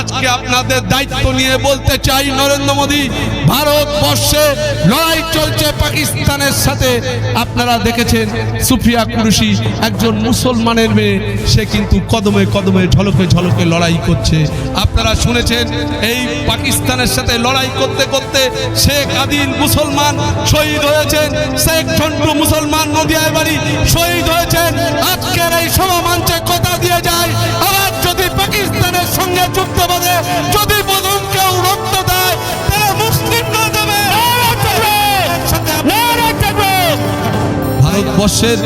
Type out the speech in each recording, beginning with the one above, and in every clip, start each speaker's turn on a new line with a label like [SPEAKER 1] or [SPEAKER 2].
[SPEAKER 1] আজকে আপনাদের দায়িত্ব নিয়ে বলতে চাই, নরেন্দ্র মোদী, ভারতবর্ষে লড়াই চলছে পাকিস্তানের সাথে। আপনারা দেখেছেন সুফিয়া কুরুশি, একজন মুসলমানের মেয়ে, সে কিন্তু কদমে কদমে, ঝলকে ঝলকে লড়াই করছে। আপনারা শুনেছেন, এই পাকিস্তানের সাথে লড়াই করতে করতে শেখ আদিল মুসলমান শহীদ হয়েছেন। শেখ ঝন্টু মুসলমান নদিয়ায় বাড়ি শহীদ হয়েছেন। আজকের এই সভা মঞ্চে কথা দিয়ে যায়, আবার পাকিস্তানের সঙ্গে যুদ্ধ বাঁধে। যদি প্রথম কেউ রক্ত দেয় তাহলে মুসলিমরা দেবে। ভারতবর্ষের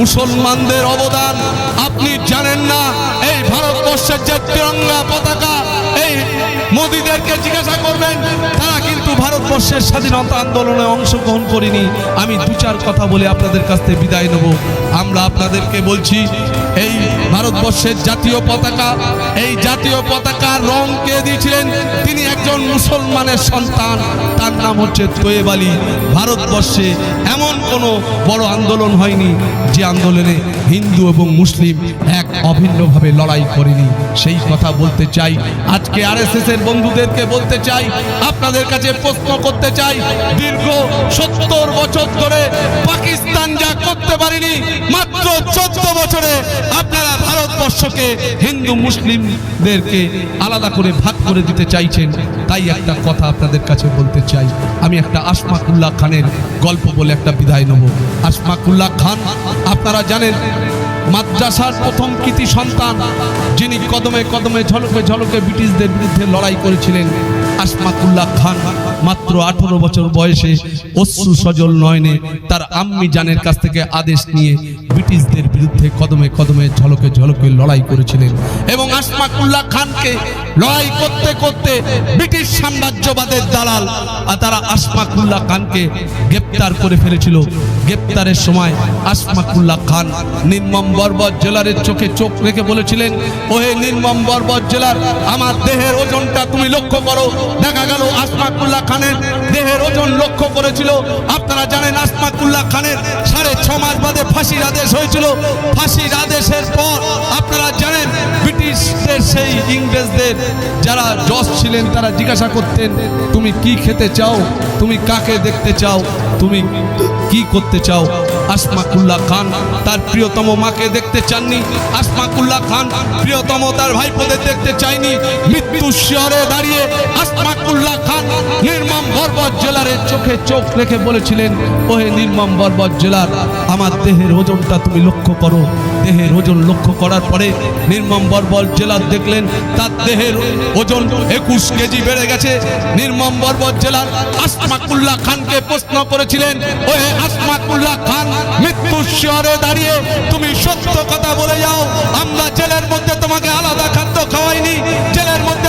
[SPEAKER 1] মুসলমানদের অবদান আপনি জানেন না। এই ভারতবর্ষের যে তিরঙ্গা পতাকা, এই মোদীদেরকে জিজ্ঞাসা করবেন, তারা কিন্তু ভারতবর্ষের স্বাধীনতা আন্দোলনে অংশগ্রহণ করিনি। আমি দু চার কথা বলে আপনাদের কাছ থেকে বিদায় নেব। আমরা আপনাদেরকে বলছি, এই ভারতবর্ষের জাতীয় পতাকা। এই জাতীয় পতাকার রং কে দিয়েছিলেন? তিনি একজন মুসলমানের সন্তান। তার নাম হচ্ছে তোয়েব আলী। ভারতবর্ষে এমন কোনো বড় আন্দোলন হয়নি যে আন্দোলনে হিন্দু এবং মুসলিম এক অভিন্নভাবে লড়াই করেনি। সেই কথা বলতে চাই। আজকে আরএসএস এর বন্ধুদেরকে বলতে চাই। আপনাদের কাছে প্রশ্ন করতে চাই। দীর্ঘ সত্তর বছর ধরে পাকিস্তান যা করতে পারেনি, মাত্র চোদ্দ বছরে আপনারা ভারতবর্ষকে হিন্দু মুসলিমদেরকে আলাদা করে ভাগ করে দিতে চাইছেন, তাই একটা কথা আপনাদের কাছে বলতে চাই। আমি একটা আশমাকুল্লাহ খানের গল্প বলে একটা বিদায় নেব। আশমাকুল্লাহ খান, আপনারা জানেন, মাদ্রাসার প্রথম কৃতি সন্তান, যিনি কদমে কদমে, ঝলকে ঝলকে ব্রিটিশদের বিরুদ্ধে লড়াই করেছিলেন আশমাকুল্লাহ খান মাত্র আঠারো বছর বয়সে অশ্রু সজল নয়নে তার আম্মি জানের কাছ থেকে আদেশ নিয়ে ব্রিটিশদের বিরুদ্ধে কদমে কদমে ঝলকে ঝলকে লড়াই করেছিলেন এবং আশমাকুল্লাহ খানকে লড়াই করতে করতে ব্রিটিশ সাম্রাজ্যবাদের দালাল আর তারা আশমাকুল্লাহ খানকে গ্রেপ্তার করে ফেলেছিল। গ্রেপ্তারের সময় আশমাকুল্লাহ খান নির্মম বর্বর জেলারের চোখে চোখ রেখে বলেছিলেন, ওহে নির্মম বর্বর জেলার, আমার দেহের ওজনটা তুমি লক্ষ্য করো। দেখা গেল আসমাকুল্লাহ খানের দেহের ওজন লক্ষ্য করেছিল। আপনারা জানেন, আসমাকুল্লাহ খানের সাড়ে ছ মাস বাদে ফাঁসির আদেশ হয়েছিল। ফাঁসির আদেশের পর আপনারা জানেন, ব্রিটিশদের সেই ইংরেজদের যারা জজ ছিলেন, তারা জিজ্ঞাসা করতেন, তুমি কি খেতে চাও? তুমি কাকে দেখতে চাও? তুমি কি করতে চাও? আসমাকুল্লাহ খান তার প্রিয়তম মাকে দেখতে চাননি। আসমাকুল্লাহ খান প্রিয়তম তার ভাইপোদের দেখতে চাইনি। মৃত্যু শিয়রে দাঁড়িয়ে বর্বর জেলারের চোখে চোখ রেখে বলেছিলেন, ওহে নির্মম বর্বর জেলার আমার দেহের ওজনটা তুমি লক্ষ্য করো। দেহের ওজন লক্ষ্য করার পরে নির্মম বর্বর জেলার দেখলেন, তার দেহের ওজন একুশ কেজি বেড়ে গেছে। নির্মম বর্বর জেলার আসমাকুল্লাহ খানকে প্রশ্ন করেছিলেন, ওহে আসমাকুল্লাহ খান, মৃত্যুর শিয়রে দাঁড়িয়ে তুমি সত্য কথা বলে যাও। আমরা জেলের মধ্যে তোমাকে আলাদা খাদ্য খাওয়াইনি, জেলের মধ্যে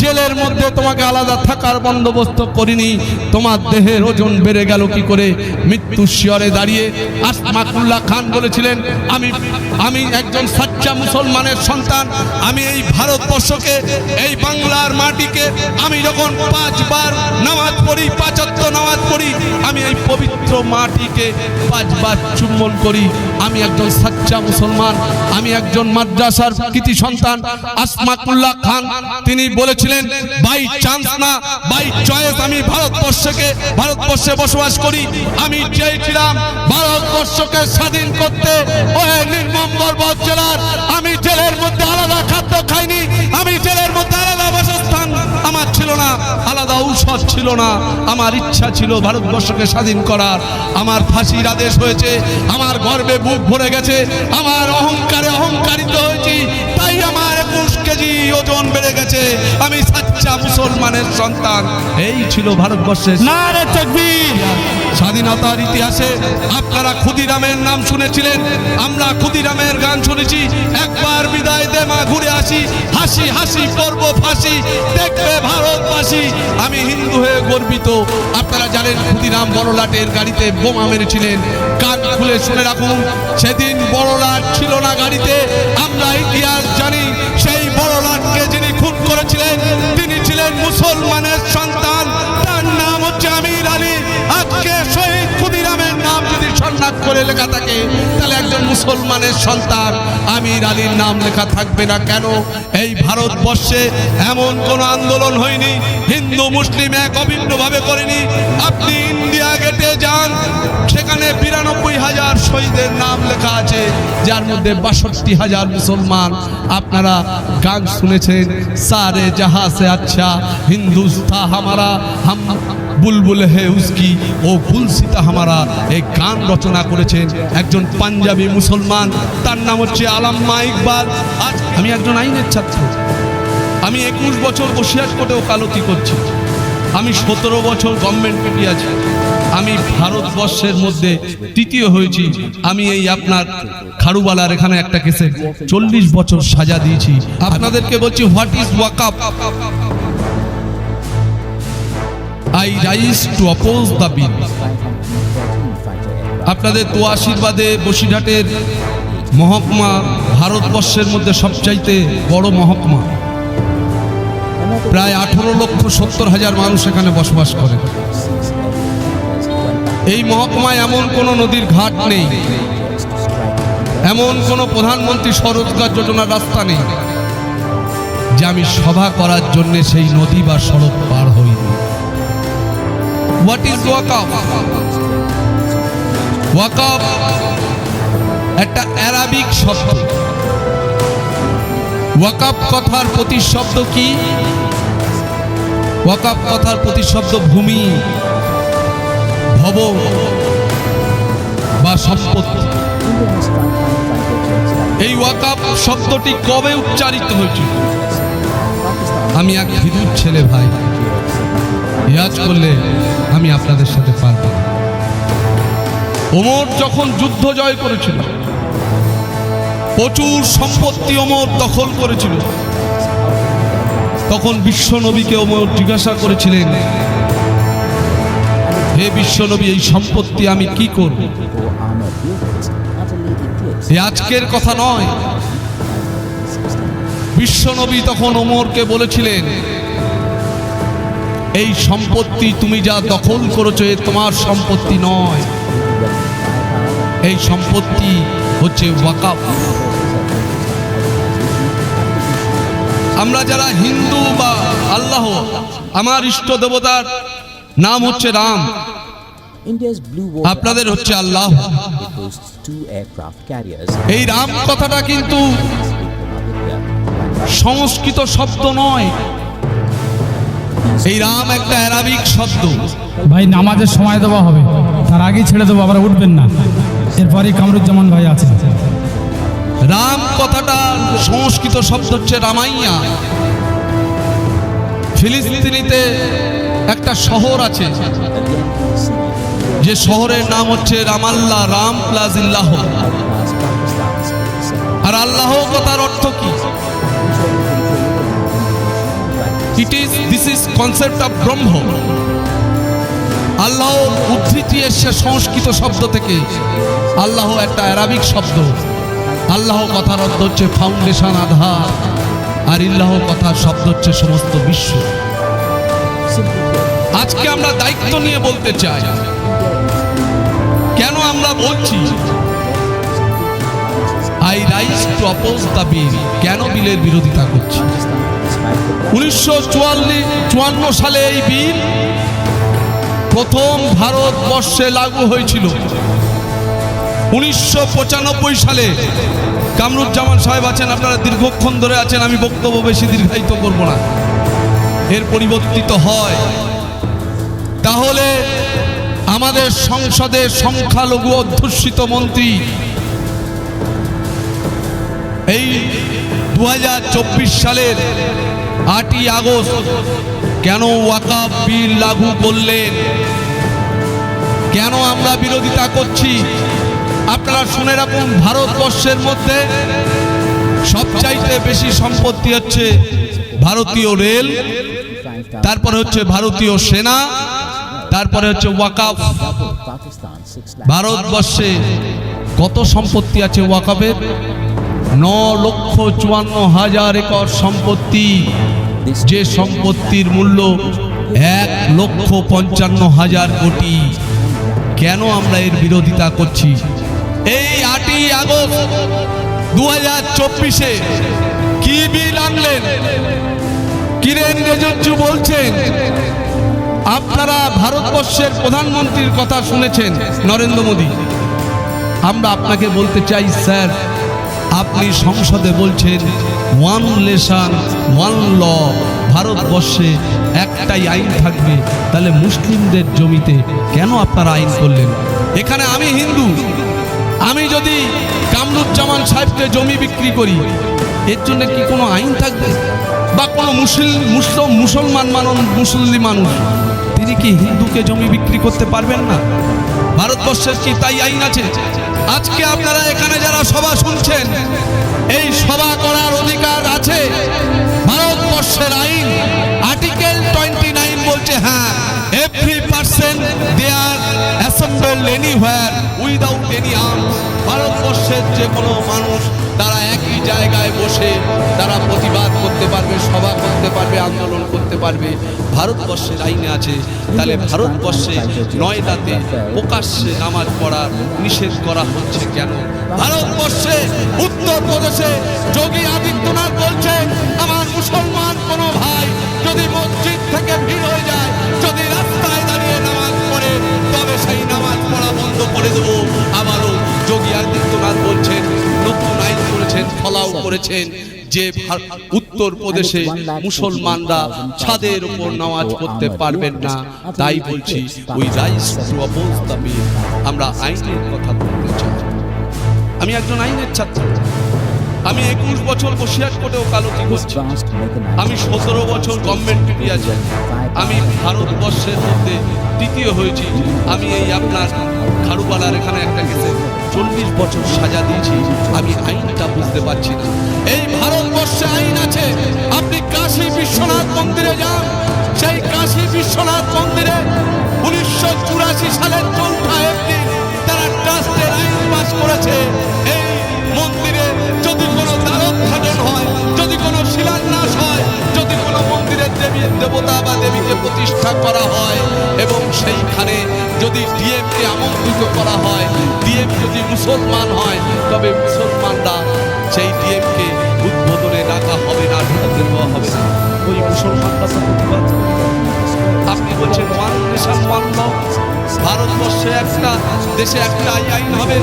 [SPEAKER 1] জেলের মধ্যে তোমাকে আলাদা থাকার বন্দোবস্ত করিনি। তোমার দেহের ওজন বেড়ে গেল কি করে? মৃত্যু শিয়রে দাঁড়িয়ে আসমাকুল্লাহ খান বলেছিলেন, আমি আমি একজন সাচ্চা মুসলমানের সন্তান। আমি এই ভারতবর্ষকে, এই বাংলার মাটিকে, আমি যখন পাঁচবার নামাজ পড়ি পাঁচাত্ত নামাজ পড়ি, আমি এই পবিত্র মাটিকে পাঁচবার চুম্বন করি। আমি একজন সাচ্চা মুসলমান, আমি একজন মাদ্রাসার কৃতি সন্তান। আসমাকুল্লাহ খান, তিনি বলেছিলেন বাই চান্স না, বাই চয়েস, আমি ভারতবর্ষকে, ভারতবর্ষে বসবাস করি। আমি চেয়েছিলাম ভারতবর্ষকে স্বাধীন করতে। জেলার, আমি জেলের মধ্যে আলাদা খাদ্য খাইনি। আমি জেলের মধ্যে আলাদা বাসস্থান। আমার ছিল না, আলাদা ঔষধ ছিল না। আমার ইচ্ছা ছিল ভারতবর্ষকে স্বাধীন করার। আমার ফাঁসির আদেশ হয়েছে, আমার গর্বে বুক ভরে গেছে। আমার অহংকারে অহংকারিত হয়েছি। কেজি ওজন বেড়ে গেছে। আমি সাচ্চা মুসলমানের সন্তান। এই ছিল ভারতবর্ষের
[SPEAKER 2] নারে তকবীর।
[SPEAKER 1] স্বাধীনতার ইতিহাসে আপনারা ক্ষুদিরামের নাম শুনেছিলেন। আমরা ক্ষুদিরামের গান শুনেছি। একবার বিদায় দে মা ঘুরে আসি। হাসি হাসি করব ফাঁসি। দেখবে ভারতবাসী। আমি হিন্দু হয়ে গর্বিত। আপনারা জানেন ক্ষুদিরাম বড়লাটের গাড়িতে বোমা মেরেছিলেন। কান খুলে শুনে রাখুন সেদিন বড়লাট ছিল না গাড়িতে। আমরা ইতিহাস জানি সেই বড়লাটকে যিনি খুন করেছিলেন, তিনি ছিলেন মুসলমানের সন্তান। তার নাম হচ্ছে আমির আলী। আজকে শহীদ ক্ষুদিরামের নাম যদি সম্মান করে লেখা থাকে তাহলে একজন মুসলমানের সন্তান, আমির আলীর নাম লেখা থাকবে না কেন? এই ভারতবর্ষে এমন কোন আন্দোলন হয়নি, হিন্দু, মুসলিম এক অভিন্নভাবে করেনি। আপনি ইন্ডিয়া গেটে যান, সেখানে বিরানব্বই হাজার শহীদের নাম লেখা আছে, যার মধ্যে বাষট্টি হাজার মুসলমান। আপনারা গান শুনেছেন, সারে জাহা সে আচ্ছা হিন্দুস্তা হামারা, হাম বুলবুল হে উসকি, ও গুলসিতা হামারা, এই গান রচনা করেছেন একজন পাঞ্জাবি মুসলমান, তার নাম হচ্ছে আলাম্মা ইকবাল আজ আমি একজন আইনের ছাত্র। আমি একুশ বছর বসিয়াস কোর্টে ওকালতি করছি। আমি সতেরো বছর গভর্নমেন্ট পেটি আছি। আমি ভারতবর্ষের মধ্যে তৃতীয় হয়েছি। আমি এই আপনার খাড়ুবালার এখানে একটা কেসে চল্লিশ বছর সাজা দিয়েছি। আপনাদেরকে বলছি what is walkout I rise to oppose the bill আপনাদের তো আশীর্বাদে বসিরহাটের মহকুমা ভারতবর্ষের মধ্যে সবচাইতে বড় মহকুমা। প্রায় আঠেরো লক্ষ সত্তর হাজার মানুষ এখানে বসবাস করে। এই মহকুমায় এমন কোনো নদীর ঘাট নেই। এমন কোনো প্রধানমন্ত্রী স্বরোজগার যোজনার রাস্তা নেই, যে আমি সভা করার জন্য সেই নদী বা সড়ক পার হইনি। হোয়াট ইজ ওয়াকআপ ওয়াকআপ একটা অ্যারাবিক শব্দ। ওয়াকাপ কথার প্রতিশব্দ কি? ওয়াকাপ কথার প্রতিশব্দ ভূমি ভব বা সম্পত্তি। এই ওয়াকাপ শব্দটি কবে উচ্চারিত হয়েছিল আমি এক হিন্দুর ছেলে ভাই। ইয়াজ করলে আমি আপনাদের সাথে পারব। ওমর যখন যুদ্ধ জয় করেছিল, প্রচুর সম্পত্তি ওমর দখল করেছিল। তখন বিশ্ব নবীকে ওমর জিজ্ঞাসা করেছিলেন, হে বিশ্ব নবী, এই সম্পত্তি আমি কি করব? আজকের কথা নয়। বিশ্ব নবী তখন ওমরকে বলেছিলেন, এই সম্পত্তি তুমি যা দখল করেছ তোমার সম্পত্তি নয়। এই সম্পত্তি হচ্ছে ওয়াকাফ। আমরা যারা হিন্দু বা আল্লাহ আমার ইষ্ট দেবতার নাম হচ্ছে রাম।
[SPEAKER 2] আপনাদের হচ্ছে আল্লাহ।
[SPEAKER 1] এই রাম কথাটা কিন্তু সংস্কৃত শব্দ নয়। এই রাম একটা অ্যারাবিক শব্দ।
[SPEAKER 3] ভাই নামাজের সময় দেওয়া হবে। তার আগেই ছেড়ে দেবো আবার উঠবেন না। এরপরই কামরুজ্জামান ভাই আছেন।
[SPEAKER 1] রাম কথাটা সংস্কৃত শব্দ হচ্ছে রামাইয়া। ফিলিস্তিনিতে একটা শহর আছে। যে শহরের নাম হচ্ছে রামাল্লাহ রাম প্লাস ইল্লাহ। আর আল্লাহ কথার অর্থ কি? It is this is concept of Brahma Allah উদ্ধৃতি এসছে সংস্কৃত শব্দ থেকে। আল্লাহ একটা অ্যারাবিক শব্দ। আল্লাহ কথার অর্থ হচ্ছে ফাউন্ডেশন আধার। আর ইল্লাহ কথার শব্দ হচ্ছে সমস্ত বিশ্ব। আজকে আমরা দায়িত্ব নিয়ে বলতে চাই। কেন আমরা বলছি? I rise to oppose the bill কেন বিলের বিরোধিতা করছি? উনিশশো চুয়ান্ন সালে এই বিল প্রথম ভারতবর্ষে লাগু হয়েছিল। উনিশশো পঁচানব্বই সালে কামরুজ্জামান সাহেব আছেন, আপনারা দীর্ঘক্ষণ ধরে আছেন, আমি বক্তব্য বেশি দীর্ঘায়িত করব না। এর পরিবর্তিত হয়। তাহলে আমাদের সংসদের সংখ্যালঘু অধ্যুষিত মন্ত্রী এই দু হাজার চব্বিশ সালের আটই আগস্ট কেন ওয়াকাব বিল লাগু করলেন? কেন আমরা বিরোধিতা করছি? আপনারা শুনে রাখুন, ভারতবর্ষের মধ্যে সবচাইতে বেশি সম্পত্তি হচ্ছে ভারতীয় রেল, তারপরে হচ্ছে ভারতীয় সেনা, তারপরে হচ্ছে ওয়াকাফ ভারতবর্ষে কত সম্পত্তি আছে ওয়াকাফের ন লক্ষ চুয়ান্ন হাজার একর সম্পত্তি। যে সম্পত্তির মূল্য এক লক্ষ পঞ্চান্ন হাজার কোটি। কেন আমরা এর বিরোধিতা করছি? এই আটই আগস্ট দু হাজার চব্বিশে কি বিল আনলেন? কিরেন রেজুজ্জু বলছেন, আপনারা ভারতবর্ষের প্রধানমন্ত্রীর কথা শুনেছেন নরেন্দ্র মোদী। আমরা আপনাকে বলতে চাই, স্যার আপনি সংসদে বলছেন, ওয়ান লেশন, ওয়ান ল, ভারতবর্ষে একটাই আইন থাকবে। তাহলে মুসলিমদের জমিতে কেন আপনারা আইন করলেন? এখানে আমি হিন্দু। আমি যদি কামরুজ্জামান সাহেবকে জমি বিক্রি করি, এর জন্য কি কোনো আইন থাকবে? বা কোনো মুসলিম মুসলিম মুসলমান মানুষ মুসলিম মানুষ, তিনি কি হিন্দুকে জমি বিক্রি করতে পারবেন না? ভারতবর্ষের কি তাই আইন আছে? আজকে আপনারা এখানে যারা সভা শুনছেন, এই সভা করার অধিকার আছে। ভারতবর্ষের আইন, আর্টিকেল টোয়েন্টি নাইন বলছে হ্যাঁ person they are assemble anywhere without any arms ভারতবর্ষের যে কোনো মানুষ তারা একই জায়গায় বসে তারা প্রতিবাদ করতে পারবে, সভা করতে পারবে, আন্দোলন করতে পারবে। ভারতবর্ষের আইনে আছে। তাহলে ভারতবর্ষে নয়দাতে প্রকাশ্যে নামাজ পড়া নিষেধ করা হচ্ছে কেন? ভারতবর্ষে, উত্তরপ্রদেশে যোগী আদিত্যনাথ বলছেন আমার মুসলমান কোনো ভাই যদি মসজিদ থেকে ভিড় হয়ে যায় সেই নামাজ পড়া বন্ধ করে দেবো। আবারও যোগী আদিত্যনাথ বলছেন, নতুন আইন করেছেন, ফলাও করেছেন যে উত্তর প্রদেশে মুসলমানরা ছাদের উপর নামাজ পড়তে পারবেন না। তাই বলছি ওই রাইস আমরা আইনের কথা বলতে চাই। আমি একজন আইনের ছাত্র। আমি একুশ বছর বসিয়াট কোর্টে ওকালতি করছি আমি সতেরো বছর গভর্নমেন্ট ডিউটি আছে। আমি ভারতবর্ষের মধ্যে তৃতীয় হয়েছি। আমি এই আপনার খারুপালার এখানে একটা গেছে চল্লিশ বছর সাজা দিয়েছি। আমি আইনটা বুঝতে পারছি না। এই ভারতবর্ষে আইন আছে। আপনি কাশী বিশ্বনাথ মন্দিরে যান। সেই কাশী বিশ্বনাথ মন্দিরে উনিশশো চুরাশি সালের চৌঠা এপ্রিল তারা ট্রাস্টের আইন পাস করেছে। শিলান্যাস হয়। যদি কোনো মন্দিরের দেবী দেবতা বা দেবীকে প্রতিষ্ঠা করা হয় এবং সেইখানে যদি ডিএমকে আমন্ত্রিত করা হয় ডিএম যদি মুসলমান হয় তবে মুসলমানরা সেই ডিএমকে উদ্বোধনে ডাকা হবে না ঢুকতে দেওয়া হবে না। ওই মুসলমানরা তো প্রতিবাদ আপনি বলছেন ওয়ান নেশন ওয়ান ভারতবর্ষে একটা দেশে একটা আইন হবে।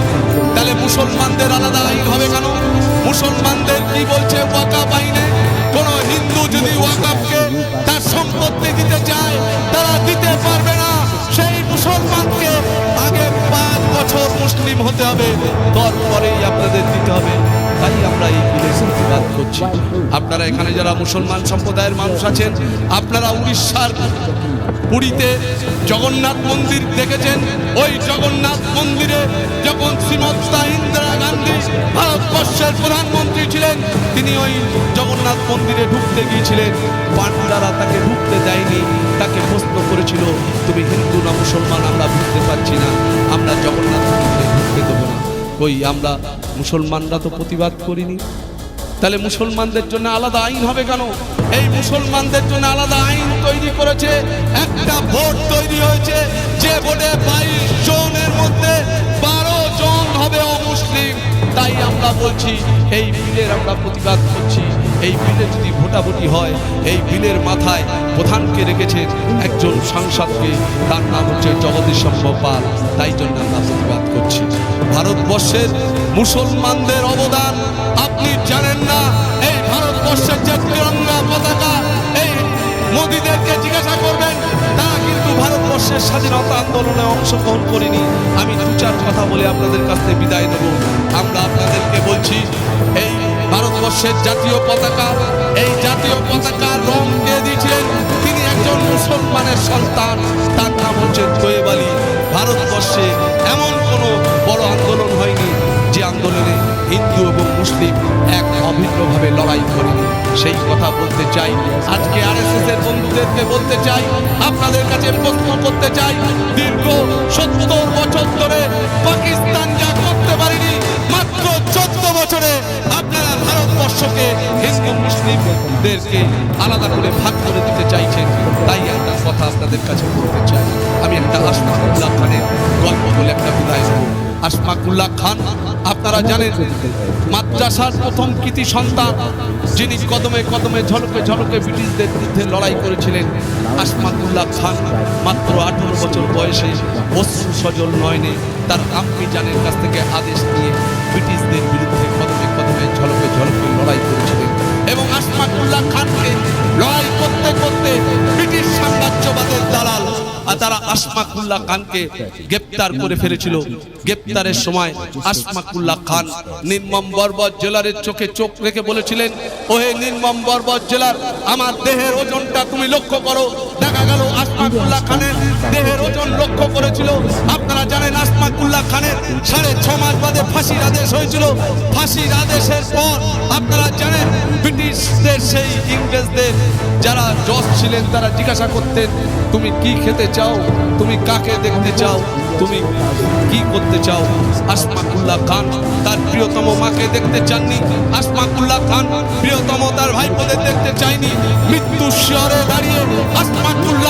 [SPEAKER 1] তাহলে মুসলমানদের আলাদা আইন হবে কেন? মুসলমানদের কি বলছে ওয়াকাপ আইনে? কোন হিন্দু যদি ওয়াকাফকে তার সম্পত্তি দিতে চায়, তারা দিতে পারবে না। সেই মুসলমানকে আগে বছর মুসলিম হতে হবে, তারপরেই আপনাদের দিতে হবে। তাই আমরা এই বিলের প্রতিবাদ করছি। আপনারা এখানে যারা মুসলমান সম্প্রদায়ের মানুষ আছেন, আপনারা উড়িষ্যার পুরীতে জগন্নাথ মন্দির দেখেছেন? ওই জগন্নাথ মন্দিরে যখন শ্রীমত্তা ইন্দিরা গান্ধী ভারতবর্ষের প্রধানমন্ত্রী ছিলেন, তিনি ওই জগন্নাথ মন্দিরে ঢুকতে গিয়েছিলেন। পান্ডারা তাকে ঢুকতে দেয়নি, তাকে প্রশ্ন করেছিল, তুমি হিন্দু না মুসলমান? আমরা বুঝতে পারছি না। আমরা জগন্নাথ না কই, আমরা মুসলমানরা তো প্রতিবাদ করিনি। তাহলে মুসলমানদের জন্য আলাদা আইন হবে কেন? এই মুসলমানদের জন্য আলাদা আইন তৈরি করেছে, একটা ভোট তৈরি হয়েছে, যে ভোটে বাইশ জনের মধ্যে বারো জন হবে অমুসলিম। তাই আমরা বলছি, এই বিলের আমরা প্রতিবাদ করছি। এই বিলে যদি ভোটাভুটি হয়, এই বিলের মাথায় প্রধানকে রেখেছেন একজন সাংসদকে। তার নাম হচ্ছে জগদীশ পাল। তাই জন্য আমরা প্রতিবাদ করছি। ভারতবর্ষের মুসলমানদের অবদান আপনি জানেন না। এই ভারতবর্ষের যে তিরঙ্গা পতাকা, এই মোদীদেরকে জিজ্ঞাসা করবেন তারা কিন্তু ভারতবর্ষের স্বাধীনতা আন্দোলনে অংশগ্রহণ করিনি। আমি দু চার কথা বলে আপনাদের কাছ থেকে বিদায় নেব। আমরা আপনাদেরকে বলছি, এই ভারতবর্ষের জাতীয় পতাকা। এই জাতীয় পতাকার রং দিয়ে দিয়েছিলেন? তিনি একজন মুসলমানের সন্তান। তার নাম হচ্ছে তোয়েব ভারতবর্ষে এমন কোনো বড় আন্দোলন হয়নি যে আন্দোলনে হিন্দু এবং মুসলিম এক অভিন্নভাবে লড়াই করেনি সেই কথা বলতে চাই। আজকে আর এর বন্ধুদেরকে বলতে চাই। আপনাদের কাছে প্রশ্ন করতে চাই। দীর্ঘ সত্তর ভারতবর্ষকে হিন্দু মুসলিমদেরকে আলাদা করে ভাগ করে দিতে চাইছেন, তাই একটা কথা আপনাদের কাছে বলতে চাই। আমি একটা আসমুল্লাহ খানের গল্প বলে একটা বিদায় দেবো আশফাকুল্লাহ খান, আপনারা জানেন, মাদ্রাসার প্রথম কৃতি সন্তান, যিনি কদমে কদমে ঝলকে ঝলকে ব্রিটিশদের বিরুদ্ধে লড়াই করেছিলেন আশফাকুল্লাহ খান, মাত্র আঠারো বছর বয়সে অশ্রু সজল নয়নে তার আম্মি জানের কাছ থেকে আদেশ নিয়ে ব্রিটিশদের বিরুদ্ধে কদমে ঝলকে ঝলকে লড়াই করেছিলেন। এবং আশফাকুল্লাহ খানকে লড়াই করতে করতে ব্রিটিশ সাম্রাজ্যবাদের আর তারা আসমাকুল্লাহ খানকে গ্রেপ্তার করে ফেলেছিল। গ্রেপ্তারের সময় আসমাকুল্লাহ খান নির্মম বর্বর জেলারের চোখে চোখ রেখে বলেছিলেন, ওহে নির্মম বর্বর জেলার, আমার দেহের ওজনটা তুমি লক্ষ্য করো। দেখা গেল আসমাকুল্লাহ খানের দেহের ওজন লক্ষ্য করেছিল। আপনারা জানেন আসমাকুল্লাহ খানের সাড়ে ছ মাস বাদে ফাঁসির আদেশ হয়েছিল। ফাঁসির আদেশের পর আপনারা জানেন ব্রিটিশদের সেই ইংরেজদের যারা জজ ছিলেন, তারা জিজ্ঞাসা করতেন, তুমি কি খেতে চাও? তুমি কাকে দেখতে চাও? তুমি কি করতে চাও? আসমাকুল্লাহ খান, তার প্রিয়তম মাকে দেখতে চাননি। আসমাকুল্লাহ খান, প্রিয়তম তার ভাইপোদের দেখতে চাইনি। মৃত্যু শিয়রে দাঁড়িয়ে আসমাকুল্লাহ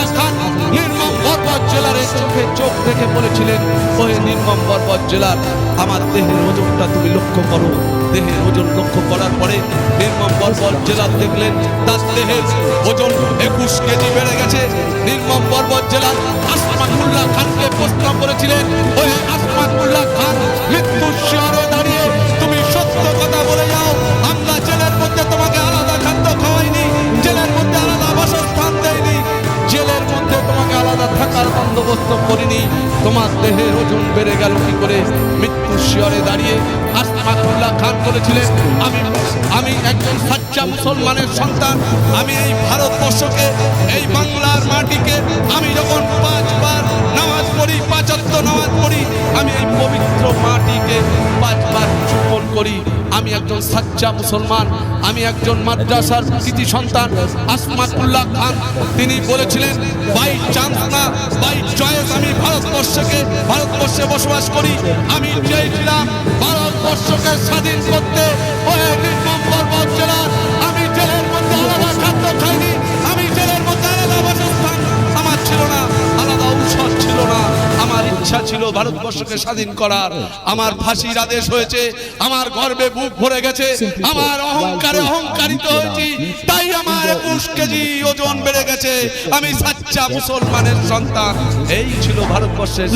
[SPEAKER 1] চোখে রেখে বলেছিলেন, ওহে নির্মম পর্বত জেলার আমার দেহের ওজনটা তুমি লক্ষ্য করো। দেহের ওজন লক্ষ্য করার পরে নির্মম পর্বত জেলার দেখলেন, তার দেহের ওজন একুশ কেজি বেড়ে গেছে। নির্মম পর্বত জেলার আসমাকুল্লাহ খানকে প্রশ্ন করেছিলেন ওই আসমাকুল্লাহ খান, মৃত্যুর শিয়রে দাঁড়িয়ে তুমি সত্য কথা বলে যাও। আমরা জেলের মধ্যে তোমাকে মধ্যে তোমাকে আলাদা থাকার বন্দোবস্ত করিনি, তোমার দেহের ওজন বেড়ে গেল কি করে? মৃত্যুর শিয়রে দাঁড়িয়ে আসমাকুল্লাহ খান বলেছিলেন, আমি আমি একজন সাচ্চা মুসলমানের সন্তান, আমি এই ভারতবর্ষকে, এই বাংলার মাটিকে, আমি যখন পাঁচবার নামাজ পড়ি পাঁচাত্ত নামাজ পড়ি, আমি এই পবিত্র মাটিকে করি, আমি একজন সাচ্চা মুসলমান, আমি একজন মাদ্রাসার কৃতি সন্তান আসমাতুল্লাহ খান। তিনি বলেছিলেন, বাই চান্স না, বাই চয়েস আমি ভারতবর্ষকে, ভারতবর্ষে বসবাস করি। আমি চেয়েছিলাম ভারতবর্ষকে স্বাধীন করতে। পর্বত জেলার, আমি জেলের মধ্যে আলাদা খাদ্য খাইনি। ইচ্ছা ছিল ভারতবর্ষকে স্বাধীন করার। আমার ফাঁসির আদেশ হয়েছে, আমার গর্বে বুক ভরে গেছে, আমার অহংকারে অহংকারিত হয়েছি, তাই আমার একুশ কেজি ওজন বেড়ে গেছে। আমি সাচ্চা মুসলমানের সন্তান। এই ছিল ভারতবর্ষের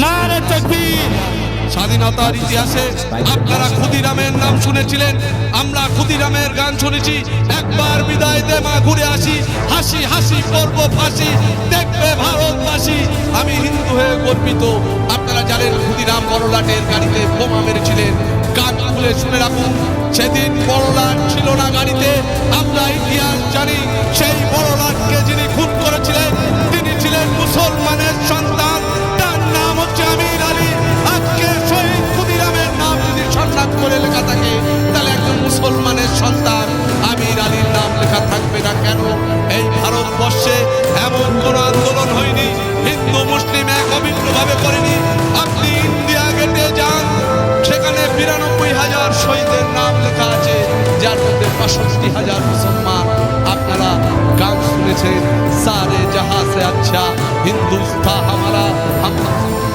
[SPEAKER 1] স্বাধীনতার ইতিহাসে আপনারা ক্ষুদিরামের নাম শুনেছিলেন, আমরা ক্ষুদিরামের গান শুনেছি। একবার বিদায় দে মা, ঘুরে আসি। হাসি হাসি, পর্ব ফাঁসি, দেখবে ভারতবাসী। আমি হিন্দু হয়ে গর্বিত। আপনারা জানেন ক্ষুদিরাম বড়লাটের গাড়িতে বোমা মেরেছিলেন। গান খুলে শুনে রাখুন, সেদিন বড়লাট ছিল না গাড়িতে। আমরা ইতিহাস জানি, সেই বড়লাটকে যিনি খুন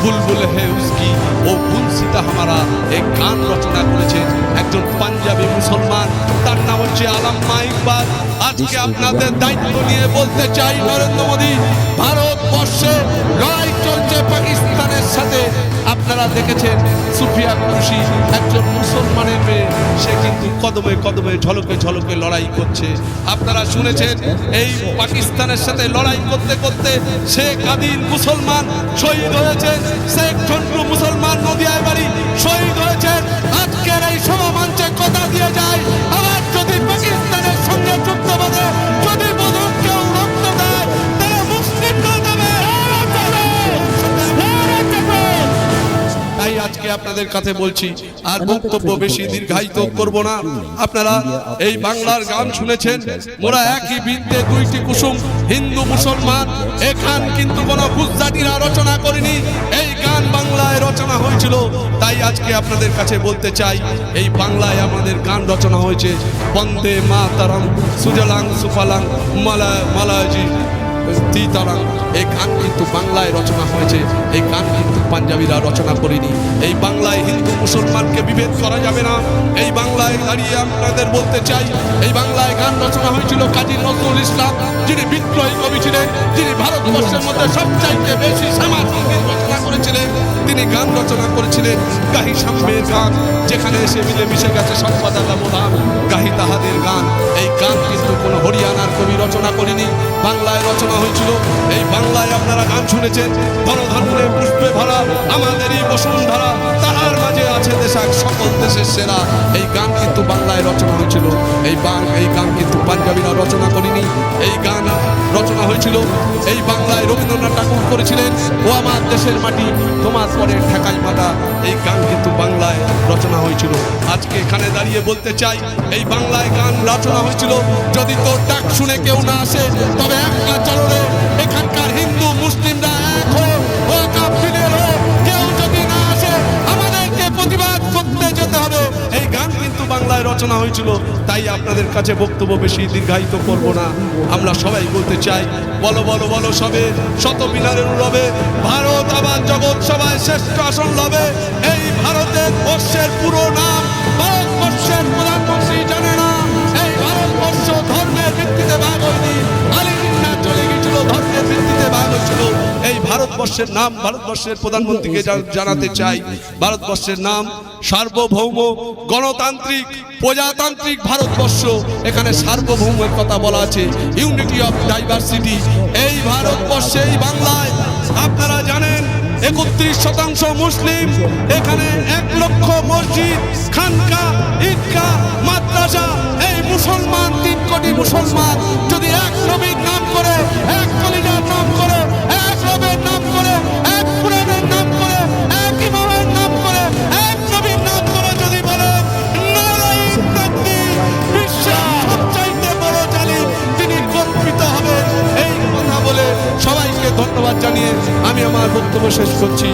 [SPEAKER 1] বুলবুল হে উসকি ও বুলসিতা হামারা এই গান রচনা করেছেন একজন পাঞ্জাবি মুসলমান। তার নাম হচ্ছে আলাম্মা ইকবাল আজকে আপনাদের দায়িত্ব নিয়ে বলতে চাই নরেন্দ্র মোদী। আপনারা দেখেছেন সুফিয়া খুশি একজন মুসলমানের মেয়ে। সে কিন্তু কদমে কদমে, ঝলকে ঝলকে লড়াই করছে। আপনারা শুনেছেন, এই পাকিস্তানের সাথে লড়াই করতে করতে শেখ আদিল মুসলমান শহীদ হয়েছে। শেখ চন্দ্র মুসলমান নদিয়ায় বাড়ি শহীদ হয়েছেন। আজকের এই সভা মঞ্চে কথা দিয়ে যায় আপনাদের কাছে বলছি আর বক্তব্য বেশি দীর্ঘায়িত করব না। আপনারা এই বাংলার গান শুনেছেন মোরা একই বৃত্তে দুইটি কুসুম হিন্দু মুসলমান। এখান কিন্তু কোনো গুজরাটিরা রচনা করেনি। এই গান বাংলায় রচনা হয়েছিল তাই আজকে আপনাদের কাছে বলতে চাই এই বাংলায় আমাদের গান রচনা হয়েছে বন্দে মা তারম সুজলাং সুফালাং মালা মালাজি। তিতারাং এই গান কিন্তু বাংলায় রচনা হয়েছে। এই গান কিন্তু পাঞ্জাবিরা রচনা করেনি। এই বাংলায় হিন্দু মুসলমানকে বিভেদ করা যাবে না। এই বাংলায় দাঁড়িয়ে আপনাদের বলতে চাই, এই বাংলায় গান রচনা হয়েছিল কাজী নজরুল ইসলাম, যিনি বিদ্রোহী কবি ছিলেন, যিনি ভারতবর্ষের মধ্যে সবচাইতে বেশি সমাজ সংগীত রচনা করেছিলেন, তিনি গান রচনা করেছিলেন, গাহি সাম্যের গান, যেখানে এসে মিলে মিশে গেছে সম্পাদক প্রধান গাহি তাহাদের গান। এই গান কিন্তু কোনো হরিয়ানার কবি রচনা করেনি, বাংলায় রচনা হয়েছিল। এই বাংলায় আপনারা গান শুনেছেন, ধনধান্যে পুষ্পে ভরা, আমাদেরই বসুন্ধরা তাহার মাঝে আছে দেশাক, সকল দেশের সেরা। এই গান কিন্তু বাংলায় রচনা হয়েছিল। এই বাং, এই গান কিন্তু পাঞ্জাবিরা রচনা করেনি। এই গান রচনা হয়েছিল। এই বাংলায় রবীন্দ্রনাথ ঠাকুর করেছিলেন, ও আমার দেশের মাটি, তোমার পরে ঠেকাই মাথা এই গান কিন্তু বাংলায় রচনা হয়েছিল। আজকে এখানে দাঁড়িয়ে বলতে চাই, এই বাংলায় গান রচনা হয়েছিল। যদি তোর ডাক শুনে কেউ না আসে, তবে একটা চলরে, এখানকার হিন্দু, মুসলিমরা বাংলায় রচনা হয়েছিল, তাই আপনাদের কাছে বক্তব্য বেশি দীর্ঘায়িত করব না। আমরা সবাই বলতে চাই, বলো বলো বলো সবে, শত মিনারের রবে ভারত আবার জগৎ সবাই শ্রেষ্ঠ আসন লবে এই ভারতের বর্ষের পুরো নাম ভারতবর্ষের প্রধানমন্ত্রী জানে না। এই ভারতবর্ষ ধর্মের ভিত্তিতে ভাগ হয়নি। এই ভারতবর্ষের নাম ভারতবর্ষের প্রধানমন্ত্রীকে জানাতে চাই। ভারতবর্ষের নাম সার্বভৌম গণতান্ত্রিক, প্রজাতান্ত্রিক ভারতবর্ষ। এখানে সার্বভৌমের কথা বলা আছে। ইউনিটি অফ ডাইভার্সিটি এই ভারতবর্ষে, এই বাংলায়, আপনারা জানেন, একত্রিশ শতাংশ মুসলিম। এখানে এক লক্ষ মসজিদ, খানকা ঈদগা মাদ্রাসা, এই মুসলমান, তিন কোটি মুসলমান। যদি এক নবীর নাম করে, এক কলিজার নাম করে, এক রবের নাম ধন্যবাদ জানিয়ে আমি আমার বক্তব্য শেষ করছি।